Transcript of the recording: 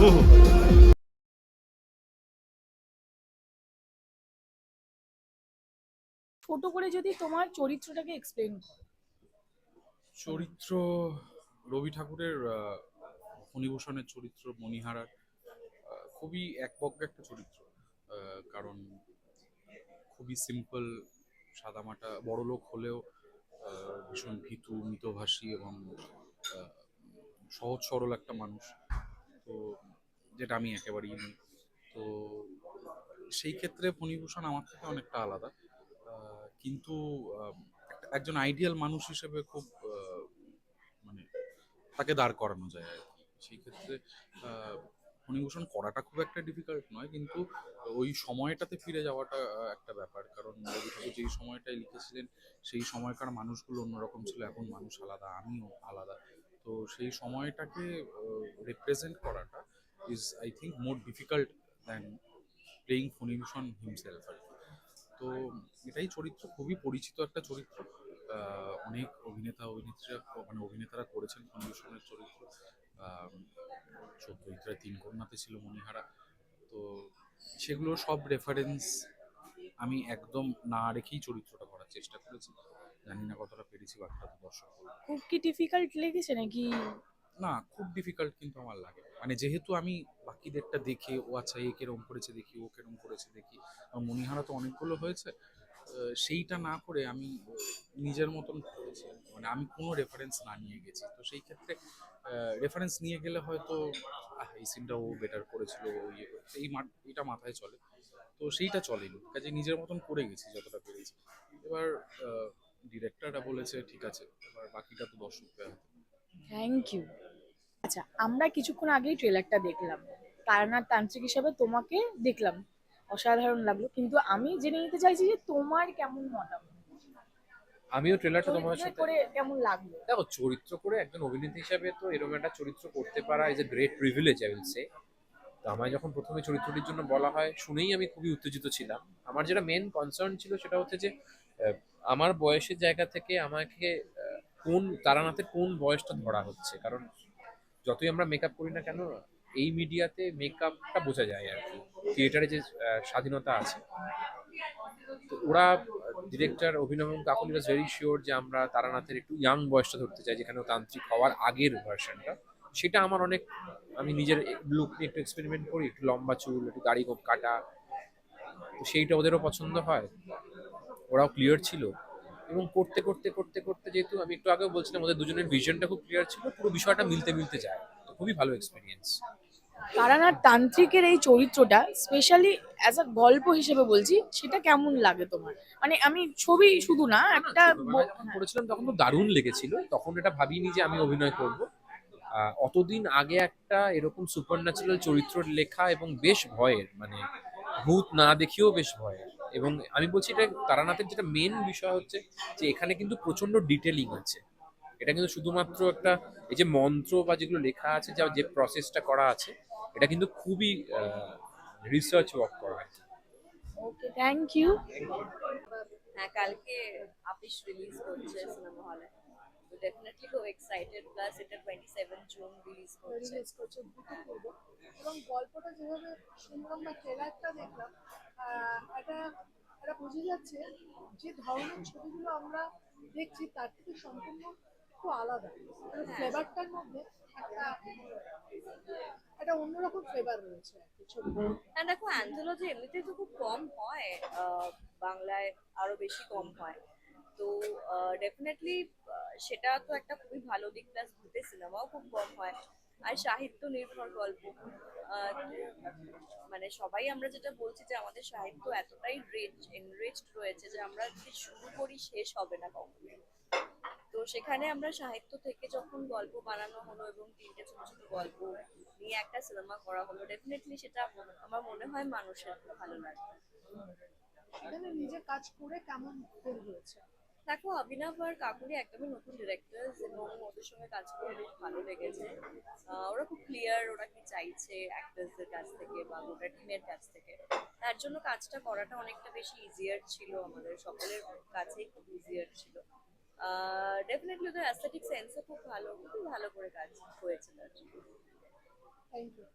ছোট করে যদি তোমার চরিত্রটাকে এক্সপ্লেন চরিত্র, রবি ঠাকুরের ফণিভূষণের চরিত্র, মণিহারার খুবই একবজ্ঞ একটা চরিত্র। কারণ খুবই সিম্পল সাদামাটা বড় লোক হলেও ভীষণ ভীতু, মিতভাষী এবং সহজ সরল একটা মানুষ। তো যেটা আমি একেবারেই নেই। তো সেই ক্ষেত্রে ফণিভূষণ আমার থেকে অনেকটা আলাদা। কিন্তু একজন আইডিয়াল মানুষ হিসেবে খুব মানে তাকে দাঁড় করানো যায় আর কি। সেই ক্ষেত্রে ফণিভূষণ করাটা খুব একটা ডিফিকাল্ট নয়, কিন্তু ওই সময়টাতে ফিরে যাওয়াটা একটা ব্যাপার। কারণ রবি যেই সময়টায় লিখেছিলেন, সেই সময়কার মানুষগুলো অন্যরকম ছিল, এখন মানুষ আলাদা, আমিও আলাদা। তো সেই সময়টাকে রিপ্রেজেন্ট করাটা is I think more difficult than playing Phanibhushan himself আর। তো এটাই চরিত্র, খুবই পরিচিত একটা চরিত্র। অনেক অভিনেতা, অভিনেত্রীরা মানে অভিনেতারা করেছেন ফণিভূষণের চরিত্র। চৌদ্দইত্রায় তিন কন্যাতে ছিল মণিহারা। তো সেগুলো সব রেফারেন্স আমি একদম না রেখেই চরিত্রটা করার চেষ্টা করেছি। জানি না কতটা পেরেছি বাকিটা তো দর্শক বলবে। খুব কি ডিফিকাল্ট লেগেছে নাকি? না খুব ডিফিকাল্ট কিন্তু আমার লাগে। মানে যেহেতু আমি বাকিদেরটা দেখে ও আচ্ছা এ কেরম করেছে দেখি ও কেরম করেছে দেখি আর মণিহারা তো অনেকগুলো হয়েছে আহ, সেইটা না করে আমি আহ, নিজের মতন করেছি। আর কি। মানে আমি কোনো রেফারেন্স না নিয়ে গেছি। তো সেই ক্ষেত্রে রেফারেন্স নিয়ে গেলে হয়তো আহ, এই সিনটা ও বেটার করেছিল ও ইয়ে করেছে, এই মা- এটা মাথায় চলে। তো সেইটা চলেনি। কাজে নিজের মতন করে গেছি যতটা পেরেছি। এবার ডিরেক্টররা বলেছে ঠিক আছে এবার বাকিটা তো দর্শকদের হাতে। থ্যাংক ইউ আচ্ছা আমরা কিছুক্ষণ আগেই ট্রেলারটা দেখলাম। তারানার তান্ত্রিক হিসাবে তোমাকে দেখলাম। অসাধারণ লাগল। কিন্তু আমি জেনে নিতে চাইছি যে তোমার কেমন মতামত? আমিও ট্রেলারটা তোমার সাথে করে কেমন লাগল? দেখো চরিত্র করে একজন অভিনেতা হিসাবে তো এরকম একটা চরিত্র করতে পারা is a great privilege I will say তো আমায় যখন প্রথমে চরিত্রটির জন্য বলা হয় শুনেই আমি খুবই উত্তেজিত ছিলাম। আমার যেটা মেন কনসার্ন ছিল সেটা হচ্ছে যে আমার বয়সের জায়গা থেকে আমাকে কোন তারানাথের কোন বয়সটা ধরা হচ্ছে? কারণ যতই আমরা মেকআপ করি না কেন, এই মিডিয়াতে মেকআপটা বোঝা যায় আর কি। থিয়েটারে যে স্বাধীনতা আছে। তো ওরা ডিরেক্টর অভিনব কাকুল ইজ ভেরি শিওর যে আমরা তারানাথের একটু ইয়াং বয়সটা ধরতে চাই, যেখানে তান্ত্রিক হওয়ার আগের ভার্সনটা সেটা আমার অনেক, আমি নিজের লুক নিয়ে একটু এক্সপেরিমেন্ট করি, একটু লম্বা চুল, একটু কোপ কাটা। তো সেইটা ওদেরও পছন্দ হয়। ওরাও ক্লিয়ার ছিল। এবং করতে করতে করতে করতে যেহেতু আমি একটু আগেও বলছিলাম ওদের দুজনের ভিশনটা খুব ক্লিয়ার ছিল পুরো বিষয়টা মিলতে মিলতে যায়। তো খুবই ভালো এক্সপিরিয়েন্স তারানার তান্ত্রিকের এই চরিত্রটা স্পেশালি অ্যাজ আ গল্প হিসেবে বলছি সেটা কেমন লাগে তোমার? মানে আমি ছবি শুধু না একটা ব- করেছিলাম তখন তো দারুণ লেগেছিল তখন এটা ভাবিনি যে আমি অভিনয় করব। অতদিন আগে একটা এরকম সুপার ন্যাচারাল চরিত্র লেখা এবং বেশ ভয়ের মানে ভূত না দেখিয়েও বেশ ভয়ের। এবং আমি বলছি এটা তারানাথের যেটা মেন বিষয় হচ্ছে যে এখানে কিন্তু প্রচণ্ড ডিটেলিং আছে। এটা কিন্তু শুধুমাত্র একটা এই যে মন্ত্র বা যেগুলো লেখা আছে যা যে প্রসেসটা করা আছে এটা কিন্তু খুবই রিসার্চ ওয়ার্ক করা আছে ওকে থ্যাংক ইউ হ্যাঁ কালকে আপিস রিলিজ করছে সিনেমা হলে। তো ডেফিনেটলি খুব এক্সাইটেড প্লাস এটা টোয়েন্টি সেভেন জুন রিলিজ করছে রিলিজ করছে এবং গল্পটা যেভাবে শুনলাম বা ট্রেলারটা দেখলাম আহ, এটা বোঝা যাচ্ছে যে ধরনের ছবিগুলো আমরা দেখছি তার থেকে সম্পূর্ণ একটু আলাদা। ফ্লেভারটার মধ্যে একটা একটা অন্যরকম ফ্লেভার রয়েছে আর হ্যাঁ দেখো অ্যান্থোলজি এমনিতেই তো খুব কম হয় বাংলায় আরও বেশি কম হয়। তো ডেফিনেটলি সেটা তো একটা খুবই ভালো দিক প্লাস ভূতের সিনেমাও খুব কম হয়। আর সাহিত্য নির্ভর গল্প মানে সবাই আমরা যেটা বলছি যে আমাদের সাহিত্য এতটাই রিচ এনরিচড রয়েছে যে আমরা যদি শুরু করি, শেষ হবে না কখনো তো সেখানে আমরা সাহিত্য থেকে যখন গল্প বানানো হলো এবং তিনটে ছোট ছোট গল্প নিয়ে একটা সিনেমা করা হলো ডেফিনেটলি সেটা আমার মনে হয় মানুষের ভালো লাগবে নিজে কাজ করে কেমন ফিল হয়েছে? দেখো, অভিনব আর কাকুলি একদমই নতুন ডিরেক্টর এবং ওদের সঙ্গে কাজ করে বেশ ভালো লেগেছে। ওরা খুব ক্লিয়ার ওরা কি চাইছে অ্যাক্টার্সদের কাছ থেকে বা গোটা টিমের কাছ থেকে। তার জন্য কাজটা করাটা অনেকটা বেশি ইজিয়ার ছিল, আমাদের সকলের কাছেই খুব ইজিয়ার ছিল। ডেফিনেটলি ওদের অ্যাস্থেটিক সেন্সও খুব ভালো খুব ভালো করে কাজ হয়েছে তার জন্য। Thank you